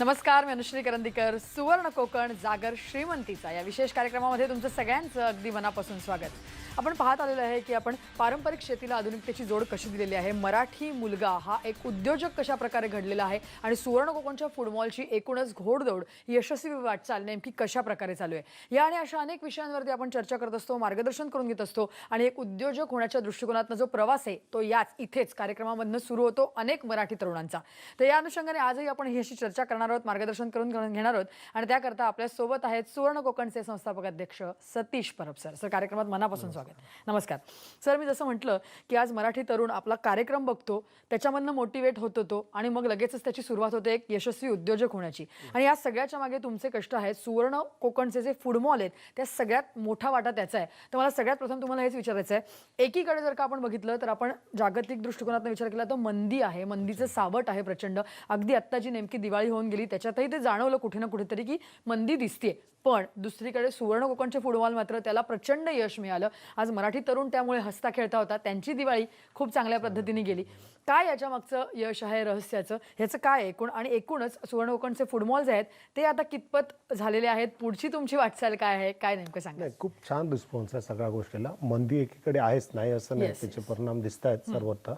नमस्कार मी अनुश्री करंदीकर. सुवर्ण कोकण जागर श्रीमंतीचा. या विशेष कार्यक्रमामध्ये तुमचं सगळ्यांचं अगदी मनापासून स्वागत. आपण पाहत आलेलो आहे की आपण पारंपरिक शेतीला आधुनिकतेची जोड कशी दिलेली आहे? मराठी मुलगा हा एक उद्योजक कशा प्रकारे घडलेला आहे? आणि सुवर्ण कोकणच्या फुटबॉलची एकूणच घोडदौड यशस्वी वाटचाल नेमकी कशा प्रकारे चालू आहे? या आणि अशा अनेक विषयांवरती आपण चर्चा करत असतो मार्गदर्शन करून घेत असतो आणि एक उद्योजक होण्याच्या दृष्टिकोनातनं जो प्रवास आहे तो याच इथेच कार्यक्रमामधनं सुरू होतो अनेक मराठी तरुणांचा. तर या अनुषंगाने आजही आपण ही अशी चर्चा करणार आहोत मार्गदर्शन करून करून घेणार आहोत. आणि त्याकरता आपल्यासोबत आहेत सुवर्ण कोकणचे संस्थापक अध्यक्ष सतीश परब सर. सर कार्यक्रमात मनापासून स्वागत. नमस्कार. सर मी जसं म्हटलं की आज मराठी तरुण आपला कार्यक्रम बघतो त्याच्यामधनं मोटिवेट होत होतो आणि मग लगेचच त्याची सुरुवात होते एक यशस्वी उद्योजक होण्याची. आणि या सगळ्याच्या मागे तुमचे कष्ट आहेत. सुवर्ण कोकणचे जे फुडमॉल आहेत त्या सगळ्यात मोठा वाटा त्याचा आहे. तर मला सगळ्यात प्रथम तुम्हाला हेच विचारायचं आहे एकीकडे जर का आपण बघितलं तर आपण जागतिक दृष्टिकोनातून विचार केला तर मंदी आहे. मंदीचं सावट आहे प्रचंड. अगदी आत्ताची नेमकी दिवाळी होऊन गेली त्याच्यातही ते जाणवलं कुठे ना कुठेतरी की मंदी दिसते पण दुसरीकडे सुवर्ण कोकणचे फुटबॉल मात्र त्याला प्रचंड यश मिळालं. आज मराठी तरुण त्यामुळे हसता खेळता होता. त्यांची दिवाळी खूप चांगल्या पद्धतीने गेली. काय याच्या मागचं यश आहे रहस्याचं? ह्याचं काय एकूण आणि एकूणच सुवर्ण कोकणचे फुटबॉल जे आहेत ते आता कितपत झालेले आहेत? पुढची तुमची वाटचाल काय आहे? काय नेमकं सांगा नाही खूप छान रिस्पॉन्स आहे सगळ्या गोष्टीला. मंदी एकीकडे आहेच नाही असं नाही. Yes, त्याचे परिणाम दिसत आहेत सर्वत्र.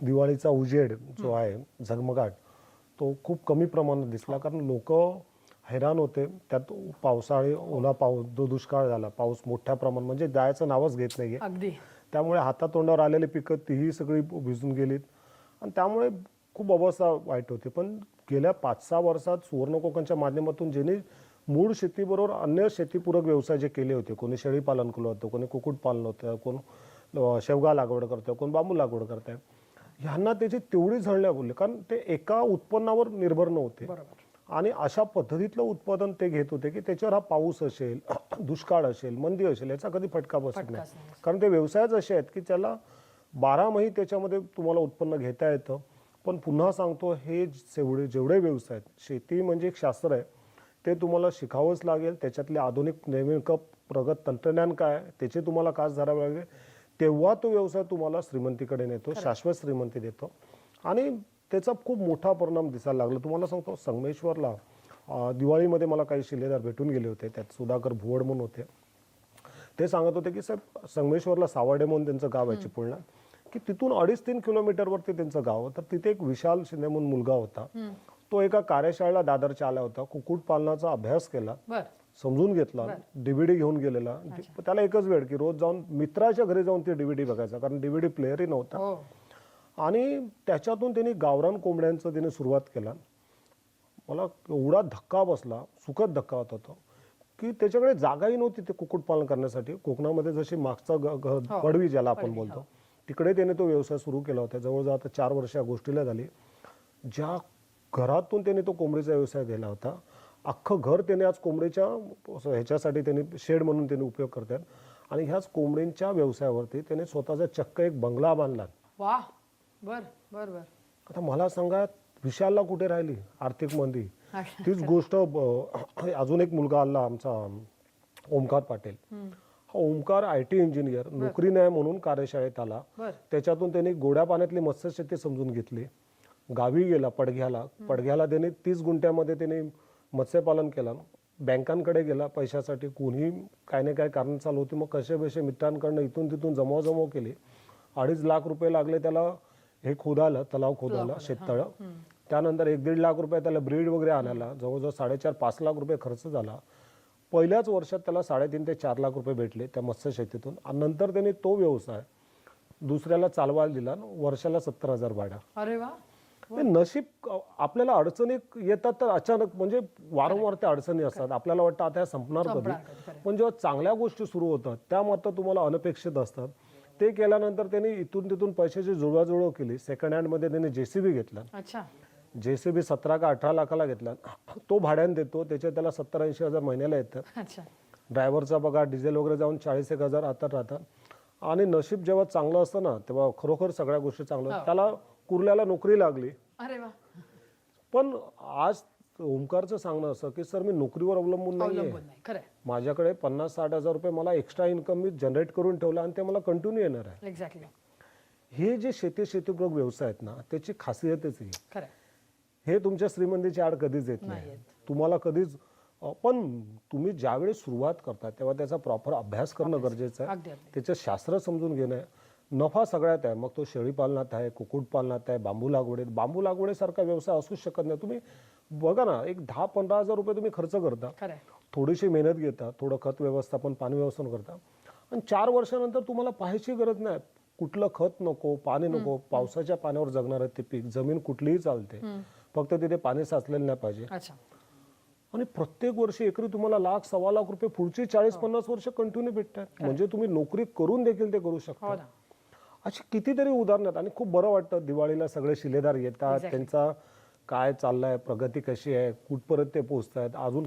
दिवाळीचा उजेड जो आहे झगमगाट तो खूप कमी प्रमाणात दिसला. कारण लोक हैराण होते. त्यात पावसाळी ओला पाऊस जो दुष्काळ झाला पाऊस मोठ्या प्रमाणात म्हणजे जायचं नावच घेत नाहीये. अगदी. त्यामुळे हातातोंडावर आलेली पिकं तीही सगळी भिजून गेलीत. आणि त्यामुळे खूप अवस्था वाईट होती. पण गेल्या पाच सहा वर्षात सुवर्ण कोकणच्या माध्यमातून ज्यांनी मूळ शेतीबरोबर अन्य शेतीपूरक व्यवसाय जे केले होते कोणी शेळी पालन केलं होतं कोणी कुक्कुटपालन होतं कोण शेवगा लागवड करतं कोण बांबू लागवड करताय ह्यांना त्याची तेवढी झळण्या बोलले कारण ते एका उत्पन्नावर निर्भर नव्हते. आणि अशा पद्धतीतलं उत्पादन ते घेत होते की त्याच्यावर हा पाऊस असेल दुष्काळ असेल मंदी असेल याचा कधी फटका बसत नाही. कारण ते व्यवसायच असे आहेत की त्याला बारा महिने त्याच्यामध्ये तुम्हाला उत्पन्न घेता येतं. पण पुन्हा सांगतो हे जेवढे जेवढे व्यवसाय आहेत शेती म्हणजे एक शास्त्र आहे. ते तुम्हाला शिकावंच लागेल. त्याच्यातले आधुनिक नेमकं प्रगत तंत्रज्ञान काय त्याचे तुम्हाला कास धरावे लागेल. तेव्हा तो व्यवसाय तुम्हाला श्रीमंतीकडे नेतो शाश्वत श्रीमंती देतो. आणि त्याचा खूप मोठा परिणाम दिसायला लागला. तुम्हाला सांगतो संगमेश्वरला दिवाळीमध्ये मला काही शिलेदार भेटून गेले होते. त्यात सुधाकर भुवड म्हणून होते. ते सांगत होते की साहेब संगमेश्वरला सावर्डे म्हणून त्यांचं गाव आहे चिपळणा की तिथून अडीच तीन किलोमीटरवरती त्यांचं गाव. होतं तिथे एक विशाल शिंदे म्हणून मुलगा होता. तो एका कार्यशाळेला दादरच्या आला होता कुक्कुटपालनाचा अभ्यास केला. समजून घेतला डीव्हीडी घेऊन गेलेला. त्याला एकच वेळ की रोज जाऊन मित्राच्या घरी जाऊन ते डीव्हीडी बघायचा कारण डीव्हीडी प्लेअरही नव्हता. हो. आणि त्याच्यातून त्यांनी गावरान कोंबड्यांचं त्याने सुरुवात केला. मला एवढा धक्का बसला सुखद धक्का होता तो की त्याच्याकडे जागाही नव्हती ते कुक्कुटपालन करण्यासाठी. कोकणामध्ये जशी मागचा ग- ग- पडवी ज्याला आपण बोलतो तिकडे त्याने तो व्यवसाय सुरू केला होता. जवळजवळ आता चार वर्ष या गोष्टीला झाली. ज्या घरातून त्याने तो कोंबडीचा व्यवसाय दिला होता अख्खं घर त्याने आज कोंबडीच्या ह्याच्यासाठी त्यांनी शेड म्हणून त्यांनी उपयोग करतात. आणि ह्याच कोंबडींच्या व्यवसायावरती त्याने स्वतःचा चक्क एक बंगला बांधला. वा बर बर बर. आता मला सांगा विशालला कुठे राहिली आर्थिक मंदी? तीच गोष्ट अजून एक मुलगा आला आमचा ओमकार पाटील. हा ओमकार आय टी इंजिनियर नोकरी नाही म्हणून कार्यशाळेत आला. त्याच्यातून त्यांनी गोड्या पाण्यातली मत्स्यशेती समजून घेतली. गावी गेला पडघ्याला. पडघ्याला त्याने तीस गुंठ्यामध्ये त्याने मत्स्यपालन केलं बँकांकडे गेला पैशासाठी कोणी काय ना काय कारण चालू होती. मग कसे बसे मित्रांकडनं इथून तिथून जमाव जमाव केली. अडीच लाख रुपये लागले त्याला हे खोदायला तलाव खोदायला शेततळं. त्यानंतर एक दीड लाख रुपये त्याला ब्रीड वगैरे आणायला जवळजवळ साडेचार पाच लाख रुपये खर्च झाला. पहिल्याच वर्षात त्याला साडेतीन ते चार लाख रुपये भेटले त्या मत्स्यशेतीतून आणि नंतर त्याने तो व्यवसाय दुसऱ्याला चालवायला दिला वर्षाला सत्तर हजार भाडा अरे वा. ते नशीब आपल्याला अडचणी येतात तर अचानक म्हणजे वारंवार त्या अडचणी असतात. आपल्याला वाटतं आता संपणार कधी. पण जेव्हा चांगल्या गोष्टी सुरू होतात त्या मात्र तुम्हाला अनपेक्षित असतात. ते केल्यानंतर त्यांनी इथून तिथून पैशाची जुळवाजुळव केली. सेकंड हँडमध्ये त्यांनी जेसीबी घेतला. जेसीबी सतरा का अठरा लाखाला घेतला. तो भाड्याने देतो. त्याचे त्याला सत्तर ऐंशी हजार महिन्याला अच्छा. ड्रायव्हरचा पगार डिझेल वगैरे जाऊन चाळीस एक हजार आता राहतात. आणि नशीब जेव्हा चांगलं असतं ना तेव्हा खरोखर सगळ्या गोष्टी चांगल्या होतात. त्याला कुर्ल्याला नोकरी लागली. अरे वा. पण आज ओमकारचं सांगणं असं की सर मी नोकरीवर अवलंबून नाहीये. अवलंबून नाही माझ्याकडे पन्नास साठ हजार रुपये मला एक्स्ट्रा इन्कम मी जनरेट करून ठेवलं आणि ते मला कंटिन्यू येणार आहे. एक्झॅक्टली हे जे शेती शेतीपूरक व्यवसाय आहेत ना त्याची खासियतच आहे हे तुमच्या श्रीमंतीची आड कधीच येत नाही. नाही येत. तुम्हाला कधीच अ, पण तुम्ही ज्यावेळेस सुरुवात करता तेव्हा त्याचा प्रॉपर अभ्यास करणं गरजेचं आहे. अगदी अगदी. त्याचं शास्त्र समजून घेणं आहे. नफा सगळ्यात आहे. मग तो शेळी पालनात आहे कुक्कुटपालनात आहे बांबू लागवडीत. बांबू लागवडीसारखा व्यवसाय असूच शकत नाही. तुम्ही बघा ना एक दहा पंधरा हजार रुपये तुम्ही खर्च करता. थोडीशी मेहनत घेता थोडं खत व्यवस्थापन पाणी व्यवस्थापन करता. आणि चार वर्षानंतर तुम्हाला पाहायची गरज नाही. कुठलं खत नको पाणी नको. पावसाच्या पाण्यावर जगणार ते पीक. जमीन कुठलीही चालते. फक्त तिथे पाणी साचलेलं नाही पाहिजे. आणि प्रत्येक वर्षी एकरी तुम्हाला लाख सव्वा लाख रुपये पुढची चाळीस पन्नास वर्ष कंटिन्यू भेटतात. म्हणजे तुम्ही नोकरी करून देखील ते करू हो शकता ना. अशी कितीतरी उदाहरणं आहेत. आणि खूप बरं वाटतं दिवाळीला सगळे शिलेदार येतात. Exactly. त्यांचा काय चाललंय प्रगती कशी आहे कुठपर्यंत ते पोहोचत अजून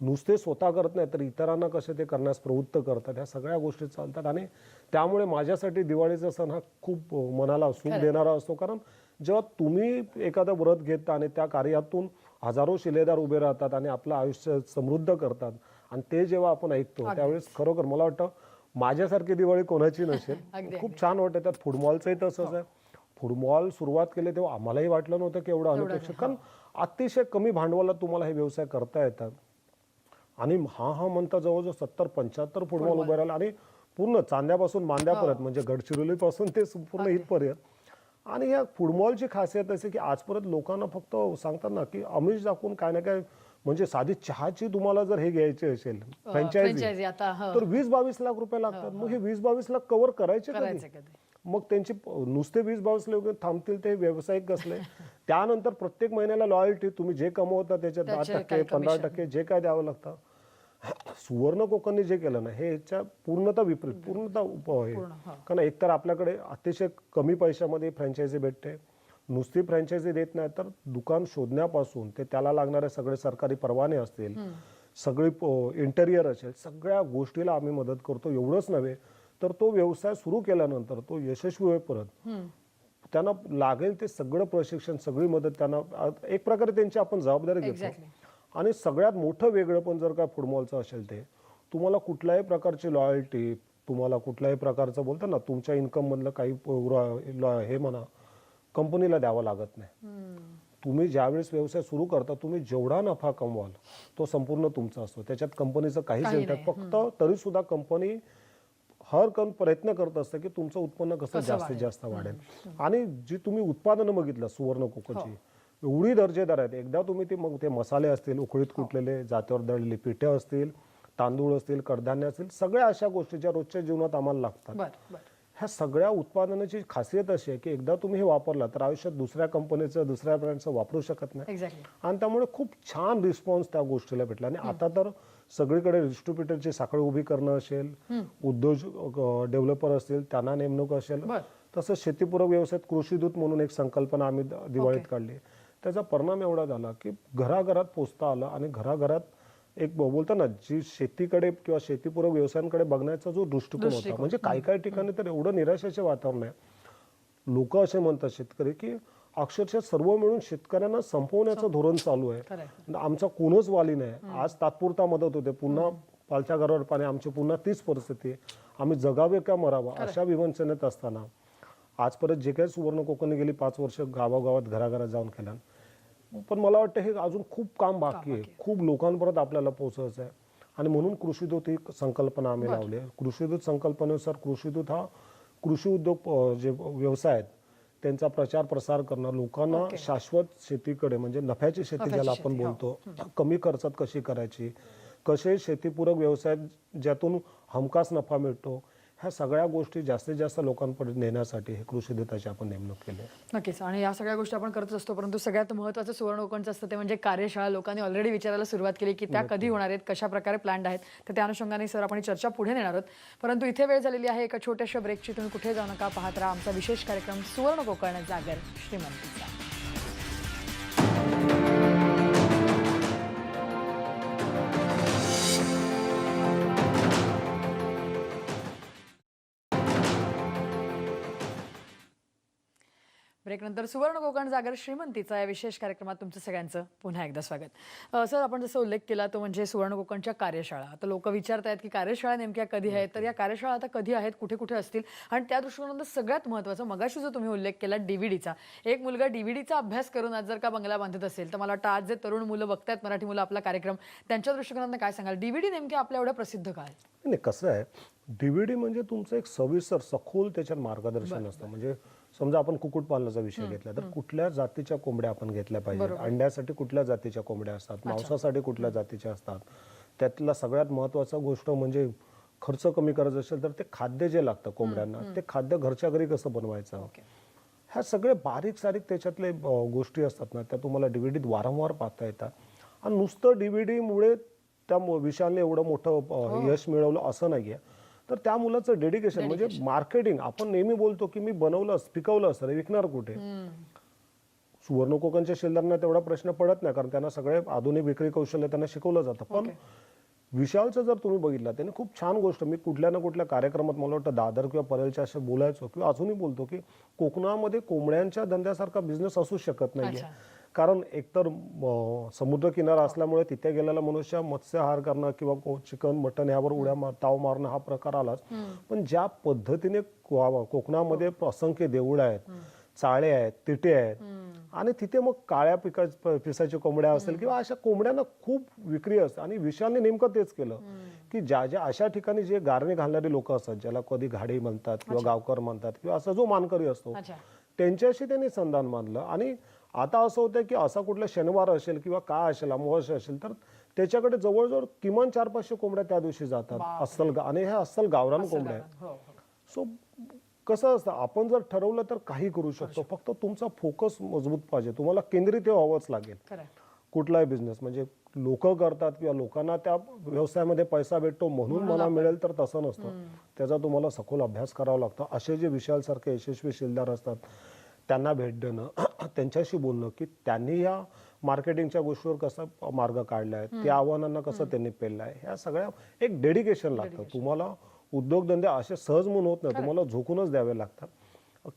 नुसते स्वतः करत नाही तर इतरांना कसे ते करण्यास प्रवृत्त करतात ह्या सगळ्या गोष्टी चालतात. आणि त्यामुळे माझ्यासाठी दिवाळीचा सण हा खूप अं, मनाला सुख देणारा असतो. कारण जेव्हा तुम्ही एखादं व्रत घेता आणि त्या कार्यातून हजारो शिलेदार उभे राहतात आणि आपलं आयुष्य समृद्ध करतात आणि ते जेव्हा आपण ऐकतो त्यावेळेस खरोखर मला वाटतं माझ्यासारखी दिवाळी कोणाची नसेल. खूप छान वाटतं. त्यात फुटबॉलचंही तसंच आहे. फुटबॉल सुरुवात केली तेव्हा आम्हालाही वाटलं नव्हतं की एवढं अनपेक्षित. कारण अतिशय कमी भांडवलात तुम्हाला हे व्यवसाय करता येतात. आणि हा हा म्हणता जवळजवळ सत्तर पंच्याहत्तर फुटबॉल उभे राहिले आणि पूर्ण चांद्यापासून मांद्यापर्यंत म्हणजे गडचिरोलीपासून ते पूर्ण इथपर्यंत आणि या फुटबॉलची खासियत असे की आजपर्यंत लोकांना फक्त सांगतात ना की अमिष दाखवून काय ना काय म्हणजे साधी चहाची तुम्हाला जर हे घ्यायची असेल फ्रँचायझी तर वीस बावीस लाख रुपये लागतात. मग हे वीस बावीस लाख कव्हर करायचे मग त्यांची नुसते वीस बावीस लोक थांबतील ते व्यावसायिक कसले? त्यानंतर प्रत्येक महिन्याला लॉयल्टी तुम्ही जे कमवता त्याच्यात दहा टक्के पंधरा. टक्के जे काय द्यावं लागतं. सुवर्ण कोकणने जे केलं ना हे याच्या पूर्णतः विपरीत पूर्णतः उप आहे. कारण एकतर आपल्याकडे अतिशय कमी पैशामध्ये फ्रँचायझी भेटते नुसती फ्रँचायझी देत नाही तर दुकान शोधण्यापासून ते त्याला लागणारे सगळे सरकारी परवाने असतील सगळी इंटेरियर असेल सगळ्या गोष्टीला आम्ही मदत करतो एवढंच नव्हे तर तो व्यवसाय सुरू केल्यानंतर तो यशस्वी होईपर्यंत त्यांना लागेल ते सगळं प्रशिक्षण सगळी मदत त्यांना एक प्रकारे त्यांची आपण जबाबदारी घेतो. आणि सगळ्यात मोठं वेगळं पण जर का फुटबॉलचं असेल ते तुम्हाला कुठल्याही प्रकारची लॉयल्टी तुम्हाला कुठल्याही प्रकारचं बोलतात ना तुमच्या इन्कम मधलं काही हे म्हणा कंपनीला द्यावं लागत नाही. तुम्ही ज्यावेळेस व्यवसाय सुरू करता तुम्ही जेवढा नफा कमवाल तो संपूर्ण तुमचा असतो. त्याच्यात कंपनीचं काहीच काही येत फक्त तरी सुद्धा कंपनी हर कण प्रयत्न करत असते की तुमचं उत्पन्न कसं जास्तीत जास्त वाढेल. आणि जी तुम्ही उत्पादनं बघितलं सुवर्ण कोकोची एवढी दर्जेदार आहेत. एकदा तुम्ही ते मग ते मसाले असतील उकळीत कुटलेले जात्यावर दळलेले पिठे असतील तांदूळ असतील कडधान्य असतील सगळ्या अशा गोष्टी ज्या रोजच्या जीवनात आम्हाला लागतात. ह्या सगळ्या उत्पादनाची खासियत अशी आहे की एकदा तुम्ही हे वापरला तर आयुष्यात दुसऱ्या कंपनीचं दुसऱ्या ब्रँडचं वापरू शकत नाही. आणि त्यामुळे खूप छान रिस्पॉन्स त्या गोष्टीला भेटला. आणि आता तर सगळीकडे डिस्ट्रीब्युटरची साखळी उभी करणं असेल उद्योग डेव्हलपर असतील त्यांना नेमणूक असेल. तसंच शेतीपूरक व्यवसायात कृषीदूत म्हणून एक संकल्पना आम्ही दिवाळीत काढली त्याचा परिणाम एवढा झाला की घराघरात पोचता आला आणि घराघरात एक ब- बोलतो ना जी शेतीकडे किंवा शेतीपूरक व्यवसायांकडे बघण्याचा जो दृष्टिकोन होता म्हणजे काही काही ठिकाणी तर एवढं निराशेचे वातावरण आहे. लोक असे म्हणतात शेतकरी की अक्षरशः सर्व मिळून शेतकऱ्यांना संपवण्याचं धोरण चालू आहे. आमचा कोणच वाली नाही. आज तात्पुरता मदत होते. पुन्हा पालच्या घरावर पाणी आमची पुन्हा तीच परिस्थिती आम्ही जगावे का मरावा अशा विवंचनेत असताना. आज परत जे काही सुवर्ण कोकणी गेली पाच वर्ष गावागावात घराघरात जाऊन केल्या पण मला वाटतं हे अजून खूप काम बाकी आहे. खूप लोकांपर्यंत आपल्याला पोहोचायचं आहे आणि म्हणून कृषीदूत ही संकल्पना आम्ही लावली आहे. कृषीदूत संकल्पनेनुसार कृषीदूत हा कृषी उद्योग जे व्यवसाय आहेत त्यांचा प्रचार प्रसार करणं लोकांना शाश्वत शेतीकडे म्हणजे नफ्याची शेती ज्याला आपण हो. बोलतो कमी खर्चात कशी करायची? कसे शेतीपूरक व्यवसाय ज्यातून हमखास नफा मिळतो? ह्या सगळ्या गोष्टी जास्तीत जास्त लोकांपर्यंत नेण्यासाठी हे कृषी दूताची आपण नेमणूक केली आहे. नक्कीच. आणि या सगळ्या गोष्टी आपण करत असतो परंतु सगळ्यात महत्त्वाचं सुवर्ण कोकणचं असतं ते म्हणजे कार्यशाळा. लोकांनी ऑलरेडी विचारायला सुरुवात केली की त्या कधी होणार आहेत कशा प्रकारे प्लॅन्ड आहेत तर त्या अनुषंगाने सर आपण चर्चा पुढे नेणार आहोत. परंतु इथे वेळ झालेली आहे एका छोट्याशा ब्रेकची तुम्ही कुठे जाऊ नका पाहत राहा आमचा विशेष कार्यक्रम सुवर्ण कोकण जागर श्रीमंतीचा. ब्रेकनंतर सुवर्ण कोकण जागर श्रीमंतीचा या विशेष कार्यक्रमात तुमचं सगळ्यांचं पुन्हा एकदा स्वागत. सर आपण जसं उल्लेख केला तो म्हणजे सुवर्ण कोकणच्या कार्यशाळा. आता लोक विचारत आहेत की कार्यशाळा नेमक्या कधी आहेत? तर या कार्यशाळा आता कधी आहेत? कुठे कुठे असतील? आणि त्या दृष्टिकोनातून सगळ्यात महत्त्वाचं मगाशी जो तुम्ही उल्लेख केला डीव्हीडीचा एक मुलगा डीव्हीडीचा अभ्यास करून आज जर का बंगला बांधत असेल तर मला वाटतं आज जे तरुण मुलं बघतायत मराठी मुलं आपला कार्यक्रम त्यांच्या दृष्टिकोनातून काय सांगाल? डीव्हीडी नेमक्या आपल्या एवढ्या प्रसिद्ध काय नाही कसं आहे डीव्हीडी म्हणजे तुमचं एक सविस्तर सखोल त्याच्यात मार्गदर्शन असतं. म्हणजे समजा आपण कुक्कुटपालनाचा विषय घेतला तर कुठल्या जातीच्या कोंबड्या आपण घेतल्या पाहिजे अंड्यासाठी कुठल्या जातीच्या कोंबड्या असतात? मांसासाठी कुठल्या जातीच्या असतात? त्यातला सगळ्यात महत्त्वाचा गोष्ट म्हणजे खर्च कमी करायचा असेल तर ते खाद्य जे लागतं कोंबड्यांना ते खाद्य घरच्या घरी कसं बनवायचं? ह्या सगळे बारीक सारीक त्याच्यातले गोष्टी असतात ना त्या तुम्हाला डीव्हीडीत वारंवार पाहता येतात. आणि नुसतं डीव्हीडीमुळे त्या विशालने एवढं मोठं अ, यश मिळवलं असं नाहीये. तर त्या मुलाचं डेडिकेशन म्हणजे मार्केटिंग आपण नेहमी बोलतो की मी बनवलं पिकवलं असतं रे, विकणार कुठे? सुवर्ण कोकणच्या शिल्दारांना तेवढा प्रश्न पडत नाही कारण त्यांना सगळे आधुनिक विक्री कौशल्य त्यांना शिकवलं जातं. पण विशालचं जर तुम्ही बघितलं त्याने खूप छान गोष्ट मी कुठल्या ना कुठल्या कार्यक्रमात मला वाटतं दादर किंवा परेलच्या असे बोलायचो किंवा अजूनही बोलतो की कोकणामध्ये कोंबड्यांच्या धंद्यासारखा बिझनेस असू शकत नाहीये. कारण एकतर अं, समुद्र किनारा असल्यामुळे तिथे गेलेला मनुष्य मत्स्यहार करणं किंवा को- चिकन मटन यावर उड्या मार ताव मारणं हा प्रकार आलाच. पण ज्या पद्धतीने कोकणामध्ये असंख्य देऊळ आहेत चाळे आहेत तिटे आहेत आणि तिथे मग काळ्या पिका पिसाच्या कोंबड्या असेल किंवा अशा कोंबड्यांना खूप विक्री असते. आणि विशालने नेमकं तेच केलं की ज्या ज्या अशा ठिकाणी जे गारणे घालणारे लोक असतात ज्याला कधी घाडी म्हणतात किंवा गावकर म्हणतात किंवा असा जो मानकरी असतो त्यांच्याशी त्यांनी संधान मानलं आणि आता असं होतं की असा कुठला शनिवार असेल किंवा काय असेल अमावस्या असेल तर त्याच्याकडे जवळजवळ किमान चार पाचशे कोंबड्या त्या दिवशी जातात. अस्सल गा- आणि ह्या अस्सल गावरान कोंबड्या आहेत हो हो. सो कसं असतं आपण जर ठरवलं तर काही करू शकतो. फक्त तुमचा फोकस मजबूत पाहिजे. तुम्हाला केंद्रित व्हावंच लागेल. कुठलाही बिझनेस म्हणजे लोक करतात किंवा लोकांना त्या व्यवसायामध्ये पैसा भेटतो म्हणून मला मिळेल तर तसं नसतं. त्याचा तुम्हाला सखोल अभ्यास करावा लागतो. असे जे विशालसारखे यशस्वी शिलदार असतात त्यांना भेट देणं त्यांच्याशी बोलणं की त्यांनी या मार्केटिंगच्या गोष्टीवर कसा मार्ग काढला आहे त्या आव्हानांना कसं त्यांनी पेललं आहे ह्या सगळ्या एक डेडिकेशन लागतं. तुम्हाला उद्योगधंदे असे सहज म्हणून होत नाही तुम्हाला झोकूनच द्यावे लागतात.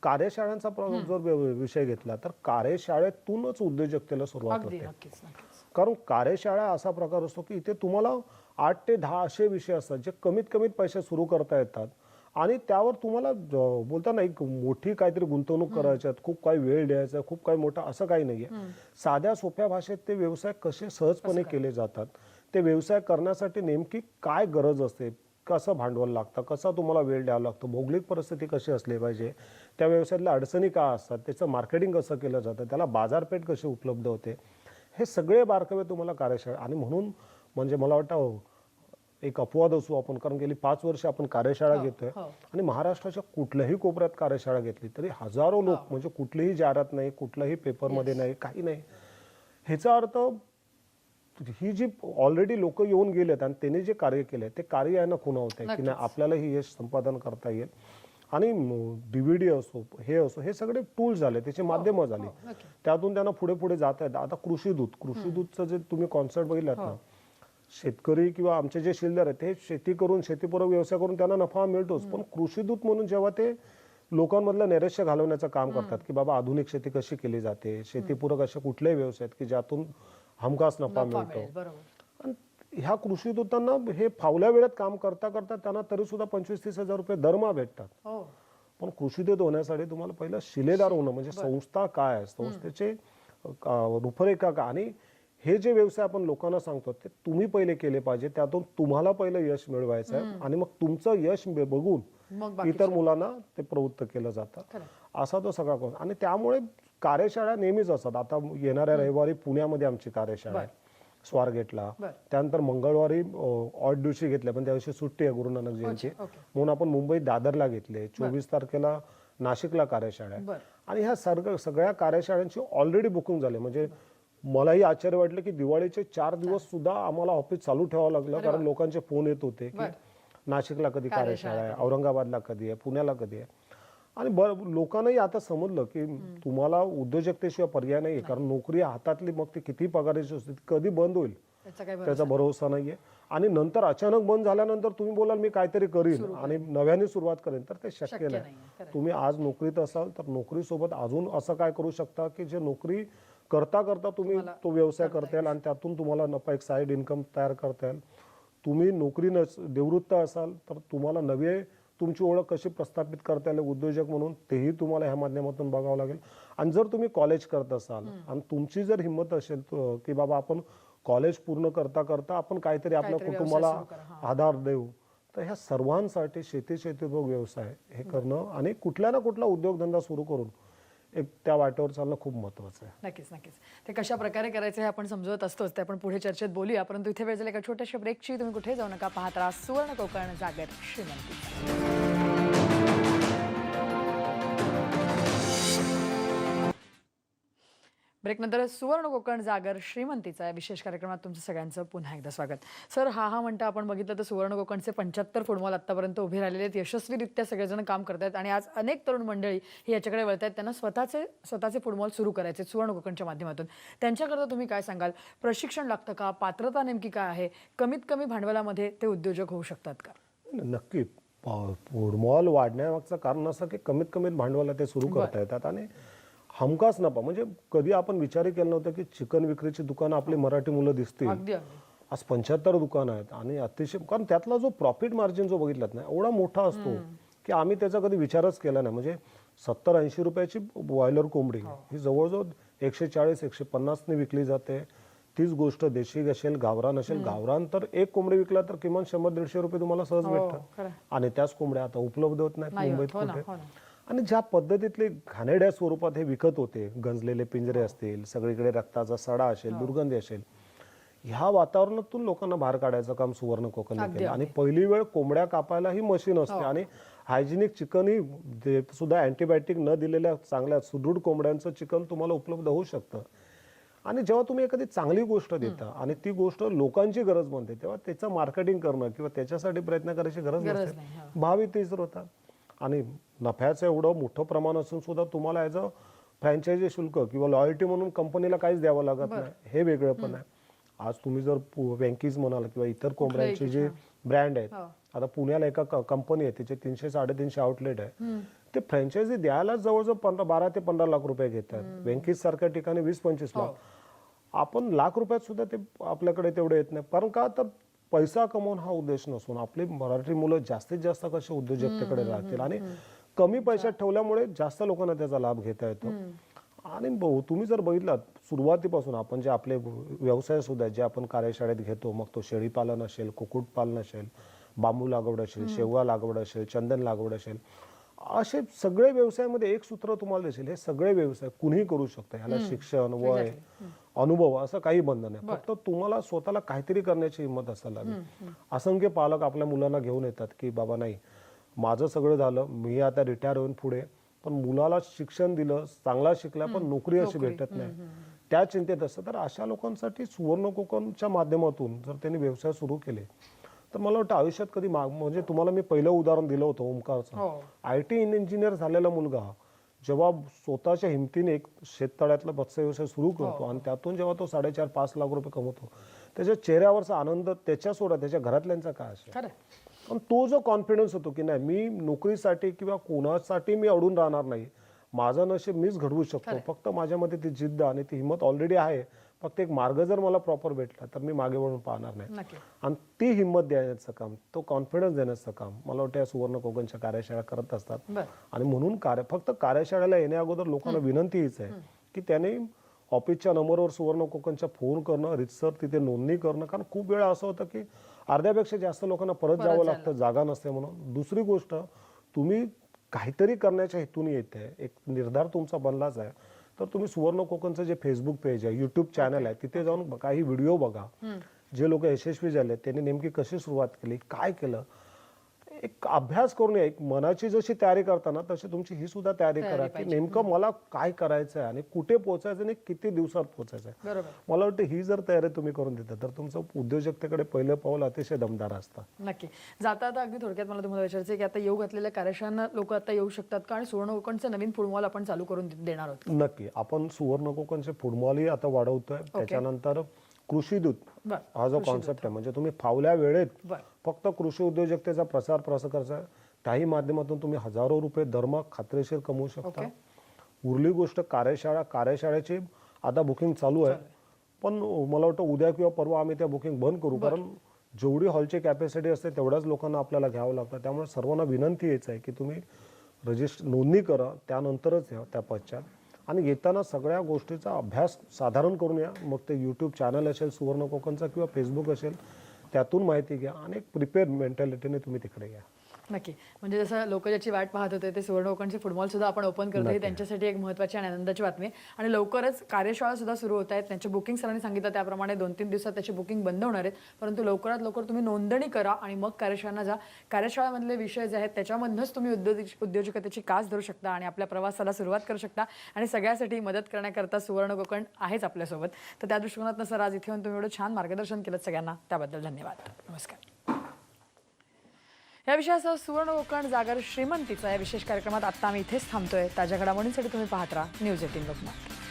कार्यशाळांचा जर विषय घेतला तर कार्यशाळेतूनच उद्योजकतेला सुरुवात होते. कारण कार्यशाळा असा प्रकार असतो की इथे तुम्हाला आठ ते दहा असे विषय असतात जे कमीत कमीत पैसे सुरू करता येतात. आणि त्यावर तुम्हाला बोलताना एक मोठी काहीतरी गुंतवणूक करायची आहे, खूप काही वेळ द्यायचा आहे, खूप काही मोठा असं काही नाहीये. साध्या सोप्या भाषेत ते व्यवसाय कसे सहजपणे केले जातात ते व्यवसाय करण्यासाठी नेमकी काय गरज असते कसं भांडवल लागतं कसा तुम्हाला वेळ द्यावा लागतो भौगोलिक परिस्थिती कशी असली पाहिजे त्या व्यवसायातल्या अडचणी काय असतात त्याचं मार्केटिंग कसं केलं जातं त्याला बाजारपेठ कशी उपलब्ध होते हे सगळे बारकावे तुम्हाला कार्यशाळा आणि म्हणून म्हणजे मला वाटतं एक अपवाद असू आपण कारण गेली पाच वर्ष आपण कार्यशाळा घेतोय हो. आणि महाराष्ट्राच्या कुठल्याही कोपऱ्यात कार्यशाळा घेतली तरी हजारो लोक म्हणजे कुठलीही जाहिरात नाही कुठल्याही पेपरमध्ये नाही काही नाही. ह्याचा अर्थ ही जी ऑलरेडी लोक येऊन गेलेत आणि त्यांनी जे कार्य केले ते कार्य आहे ना खुणा होत आहे की नाही आपल्याला ही यश संपादन करता येईल. आणि डीव्हीडी असो हे असो हे सगळे टूल्स झाले त्याची माध्यमं झाली. त्यातून त्यांना पुढे पुढे जात आहेत आता कृषी दूत कृषी दूतचं जे तुम्ही कॉन्सेप्ट बघितलात ना शेतकरी किंवा आमचे जे शिल्लर आहेत ते शेती करून शेतीपूरक व्यवसाय करून त्यांना नफा मिळतोच. पण कृषी दूत म्हणून जेव्हा ते लोकांमधलं नैराश्य घालवण्याचं काम करतात की बाबा आधुनिक शेती कशी केली जाते शेतीपूरक असे कुठलेही व्यवसाय आहेत की ज्यातून हमखास नफा मिळतो. ह्या कृषी दूतांना हे फावल्या वेळेत काम करता करता त्यांना तरी सुद्धा पंचवीस तीस हजार रुपये दरमहा भेटतात. हो. पण कृषी दूत होण्यासाठी तुम्हाला पहिलं शिलेदार होणं म्हणजे संस्था काय संस्थेचे रूपरेखा काय आणि हे जे व्यवसाय आपण लोकांना सांगतो ते तुम्ही पहिले केले पाहिजे त्यातून तुम्हाला पहिलं यश मिळवायचं आहे आणि मग तुमचं यश बघून इतर मुलांना ते प्रवृत्त केलं जातं. असा तो सगळा कोर्स आणि त्यामुळे कार्यशाळा नेहमीच असतात. आता येणाऱ्या रविवारी पुण्यामध्ये आमची कार्यशाळा आहे. स्वारगेटला. त्यानंतर मंगळवारी ऑड दिवशी घेतल्या पण त्या दिवशी सुट्टी आहे गुरु नानक जयंती. म्हणून आपण मुंबईत दादरला घेतले. चोवीस तारखेला नाशिकला कार्यशाळा आहे. आणि ह्या सर्ग सगळ्या कार्यशाळांची ऑलरेडी बुकिंग झाले. म्हणजे मलाही आश्चर्य वाटलं की दिवाळीचे चार दिवस सुद्धा आम्हाला ऑफिस चालू ठेवावं लागलं कारण लोकांचे फोन येत होते की नाशिकला कधी कार्यशाळा आहे औरंगाबादला कधी आहे पुण्याला कधी आहे. आणि बर लोकांनाही आता समजलं की तुम्हाला उद्योजकतेशिवाय पर्याय नाही. कारण नोकरी हातातली मग ती किती पगाराची असते कधी बंद होईल? त्याचा भरोसा नाहीये. आणि नंतर अचानक बंद झाल्यानंतर तुम्ही बोलाल मी काहीतरी करीन आणि नव्याने सुरुवात करेन तर ते शक्य नाही. तुम्ही आज नोकरीत असाल तर नोकरीसोबत अजून असं काय करू शकता की जे नोकरी करता करता तुम्ही तो व्यवसाय करता येईल. आणि त्यातून तुम्हाला नफा एक साईड इन्कम तयार करता येईल. तुम्ही नोकरी नस निवृत्त असाल तर तुम्हाला नवे तुमची ओळख कशी प्रस्थापित करता येईल उद्योजक म्हणून तेही तुम्हाला ह्या माध्यमातून बघावं लागेल. आणि जर तुम्ही कॉलेज करत असाल आणि तुमची जर हिंमत असेल की बाबा आपण कॉलेज पूर्ण करता करता आपण काहीतरी आपल्या कुटुंबाला आधार देऊ. तर ह्या सर्वांसाठी शेती शेतीउद्योग व्यवसाय हे करणं आणि कुठल्या ना कुठला उद्योगधंदा सुरू करून एक त्या वाटेवर चालणं खूप महत्वाचं आहे. नक्कीच नक्कीच. ते कशा प्रकारे करायचं हे आपण समजवत असतोच ते आपण पुढे चर्चेत बोलूया. परंतु इथे वेळ झाला एका छोट्याशा ब्रेकची तुम्ही कुठे जाऊ नका पाहत राहा सुवर्ण कोकण जागर श्रीमंती ब्रेकनंतर सुवर्ण कोकण जागर श्रीमंतीचा या विशेष कार्यक्रमात तुमचं सगळ्यांचं पुन्हा एकदा स्वागत. सर हा हा म्हणता आपण बघितलं तर सुवर्ण कोकणचे पंच्याहत्तर फुटबॉल आतापर्यंत उभे राहिलेले आहेत. यशस्वीरित्या सगळेजण काम करतायत आणि आज अनेक तरुण मंडळी ही याच्याकडे वळत आहेत त्यांना स्वतःचे स्वतःचे फुटबॉल सुरू करायचे सुवर्ण कोकणच्या माध्यमातून. त्यांच्याकरता तुम्ही काय सांगाल? प्रशिक्षण लागतं का? पात्रता नेमकी काय आहे? कमीत कमी भांडवलामध्ये ते उद्योजक होऊ शकतात का? नक्की. फुटबॉल वाढण्यामागचं कारण असं की कमीत कमीत भांडवला ते सुरू करता येतात आणि हमखास नफा म्हणजे कधी आपण विचारही केला नव्हता की चिकन विक्रीची दुकानं आपली मराठी मुलं दिसतील. आज पंच्याहत्तर दुकानं आहेत आणि अतिशय कारण त्यातला जो प्रॉफिट मार्जिन जो बघितलात ना एवढा मोठा असतो की आम्ही त्याचा कधी विचारच केला नाही. म्हणजे सत्तर ऐंशी रुपयाची बॉयलर कोंबडी ही. जवळजवळ एकशे चाळीस एकशे पन्नासने विकली जाते. तीच गोष्ट देशी असेल गावरान असेल. गावरान तर एक कोंबडी विकला तर किमान शंभर दीडशे रुपये तुम्हाला सहज हो, भेटतात. आणि त्याच कोंबड्या आता उपलब्ध होत नाहीत नाही होत. मुंबईत हो कुठे. हो. आणि ज्या पद्धतीतले घाणेड्या स्वरूपात हे विकत होते गंजलेले पिंजरे असतील सगळीकडे रक्ताचा सडा असेल हो. दुर्गंधी असेल ह्या वातावरणातून लोकांना बाहेर काढायचं काम सुवर्ण कोकणने केलं आणि पहिली वेळ कोंबड्या कापायला ही मशीन असते हो. आणि हायजिनिक चिकनही जे सुद्धा अँटीबायोटिक न दिलेल्या चांगल्या सुदृढ कोंबड्यांचं चिकन तुम्हाला उपलब्ध होऊ शकतं. आणि जेव्हा तुम्ही एखादी चांगली गोष्ट देता आणि ती गोष्ट लोकांची गरज बनते तेव्हा त्याचं मार्केटिंग करणं किंवा त्याच्यासाठी प्रयत्न करायची गरज नसते. नाही, भाव इथेच होतात आणि नफ्याचं एवढं मोठं प्रमाण असून सुद्धा तुम्हाला ॲज अ फ्रँचायझी शुल्क किंवा लॉयल्टी म्हणून कंपनीला काहीच द्यावं लागत नाही. हे वेगळं पण आहे. आज तुम्ही जर वँकीज म्हणाल किंवा इतर कोंबड्यांचे जे ब्रँड आहेत हो. आता पुण्याला एका कंपनी आहे तिचे तीनशे साडेतीनशे आउटलेट आहे. ते फ्रँचायझी द्यायला जवळजवळ पंधरा बारा ते पंधरा लाख रुपये घेतात वँकीज सारख्या ठिकाणी वीस पंचवीस लाख. आपण लाख रुपयात सुद्धा ते आपल्याकडे तेवढे येत नाही. कारण का? तर पैसा कमवून हा उद्देश नसून आपली मराठी मुलं जास्तीत जास्त कसे उद्योजकतेकडे राहतील आणि कमी पैशात ठेवल्यामुळे जास्त लोकांना त्याचा लाभ घेता येतो. आणि भाऊ, तुम्ही जर बघितलात सुरुवातीपासून आपण जे आपले व्यवसाय सुद्धा जे आपण कार्यशाळेत घेतो मग तो शेळीपालन असेल कुक्कुटपालन असेल बांबू लागवड असेल शेवगा लागवड असेल चंदन लागवड असेल असे सगळे व्यवसायामध्ये एक सूत्र तुम्हाला दिसेल हे सगळे व्यवसाय कुणीही करू शकतं. ह्याला शिक्षण वय अनुभव असं काही बंधन नाही. फक्त तुम्हाला स्वतःला काहीतरी करण्याची हिंमत असायला हवी असंख्य पालक आपल्या मुलांना घेऊन येतात की बाबा नाही माझं सगळं झालं मी आता रिटायर होऊन पुढे पण मुलाला शिक्षण दिलं चांगला शिकला पण नोकरी अशी भेटत नाही. त्या चिंतेत असतं. तर अशा लोकांसाठी सुवर्ण कोकणच्या माध्यमातून जर त्यांनी व्यवसाय सुरू केले तर मला वाटतं आयुष्यात कधी माग म्हणजे तुम्हाला मी पहिलं उदाहरण दिलं होतं ओमकारचं. हो. आय टी इंजिनियर झालेला मुलगा जेव्हा स्वतःच्या हिमतीने एक शेततळ्यातला मत्स्य व्यवसाय सुरू करतो आणि त्यातून जेव्हा तो साडेचार पाच लाख रुपये कमवतो त्याच्या चेहऱ्यावरचा आनंद त्याच्या सोडा त्याच्या घरातल्यांचा काय असेल? पण तो जो कॉन्फिडन्स होतो की नाही मी नोकरीसाठी किंवा कोणासाठी मी अडून राहणार नाही माझं नशीब मीच घडवू शकतो. फक्त माझ्यामध्ये ती जिद्द आणि ती हिंमत ऑलरेडी आहे. फक्त एक मार्ग जर मला प्रॉपर भेटला तर मी मागे वळून पाहणार नाही. आणि ती हिंमत देण्याचं काम तो कॉन्फिडन्स देण्याचं काम मला वाटतं या सुवर्ण कोकणच्या कार्यशाळा करत असतात. आणि म्हणून कार्य फक्त कार्यशाळेला येण्या अगोदर लोकांना विनंती हीच आहे की त्याने ऑफिसच्या नंबरवर सुवर्ण कोकणच्या फोन करणं रितसर तिथे नोंदणी करणं कारण खूप वेळा असं होतं की अर्ध्यापेक्षा जास्त लोकांना परत जावं लागतं. जागा नसते म्हणून. दुसरी गोष्ट तुम्ही काहीतरी करण्याच्या हेतून येते. एक निर्धार तुमचा बनलाच आहे. तर तुम्ही सुवर्ण कोकणचं जे फेसबुक पेज आहे युट्यूब चॅनल आहे तिथे जाऊन काही व्हिडिओ बघा. जे लोक यशस्वी झाले त्यांनी नेमकी कशी सुरुवात केली काय केलं एक अभ्यास करून एक मनाची जशी तयारी करताना तशी तुमची ही सुद्धा तयारी करा की. नेमकं मला काय करायचं आहे आणि कुठे पोहोचायचं आणि किती दिवसात पोहोचायचं आहे बरोबर. मला वाटतं ही जर तयारी तुम्ही करून देता तर तुमचं उद्योजकतेकडे पहिलं पाऊल अतिशय दमदार असतं. नक्की. जाता आता अगदी थोडक्यात मला तुम्हाला विचारायचं आहे की आता येऊ घातलेल्या कार्यशाळांना लोक आता येऊ शकतात का? आणि सुवर्ण कोकणचं नवीन फुडमॉल आपण चालू करून देणार आहोत. नक्की. आपण सुवर्ण कोकणचे फुटबॉलही आता वाढवतोय. त्याच्यानंतर कृषी दूत. बर. हा जो कॉन्सेप्ट आहे म्हणजे तुम्ही फावल्या वेळेत बर. फक्त कृषी उद्योजकतेचा प्रसार प्रसार. त्याही माध्यमातून तुम्ही हजारो रुपये दरमहा खात्रीशीर कमवू शकता. ओके. उरली गोष्ट कार्यशाळा कार्यशाळेची आता बुकिंग चालू आहे. पण मला वाटतं उद्या किंवा परवा आम्ही त्या बुकिंग बंद करू. कारण जेवढी हॉलची कॅपॅसिटी असते तेवढ्याच लोकांना आपल्याला घ्यावं लागतं. त्यामुळे सर्वांना विनंती हेच आहे की तुम्ही रजिस्टर नोंदणी करा त्यानंतरच या त्या पश्चात आणि येताना सगळ्या गोष्टीचा अभ्यास साधारण करून या. मग ते यूट्यूब चॅनल असेल सुवर्ण कोकणचा किंवा फेसबुक असेल त्यातून माहिती घ्या आणि एक प्रिपेअर मेंटॅलिटीने तुम्ही तिकडे घ्या नक्की. म्हणजे जसं लोक ज्याची वाट पाहत होते ते सुवर्ण कोकणचे फुटबॉल सुद्धा आपण ओपन करतो ही त्यांच्यासाठी एक महत्त्वाची आणि आनंदाची बातमी. आणि लवकरच कार्यशाळा सुद्धा सुरू होत आहेत. त्यांचे बुकिंग सरांनी सांगितलं त्याप्रमाणे दोन तीन दिवसात त्याची बुकिंग बंद होणार आहेत. परंतु लवकरात लवकर तुम्ही नोंदणी करा आणि मग कार्यशाळांना जा. कार्यशाळामधले विषय जे आहेत त्याच्यामधनंच तुम्ही उद्योजिक उद्योजकतेची कास धरू शकता आणि आपल्या प्रवासाला सुरुवात करू शकता. आणि सगळ्यासाठी मदत करण्याकरता सुवर्ण कोकण आहेच आपल्यासोबत. तर त्या दृष्टिकोनातनं सर आज इथे येऊन तुम्ही एवढं छान मार्गदर्शन केलं सगळ्यांना. त्याबद्दल धन्यवाद. नमस्कार. या विषयासह सुवर्ण कोकण जागर श्रीमंतीचा या विशेष कार्यक्रमात आत्ता आम्ही इथेच थांबतोय. ताज्या घडामोडींसाठी तुम्ही पाहत राहा. News eighteen Lokmat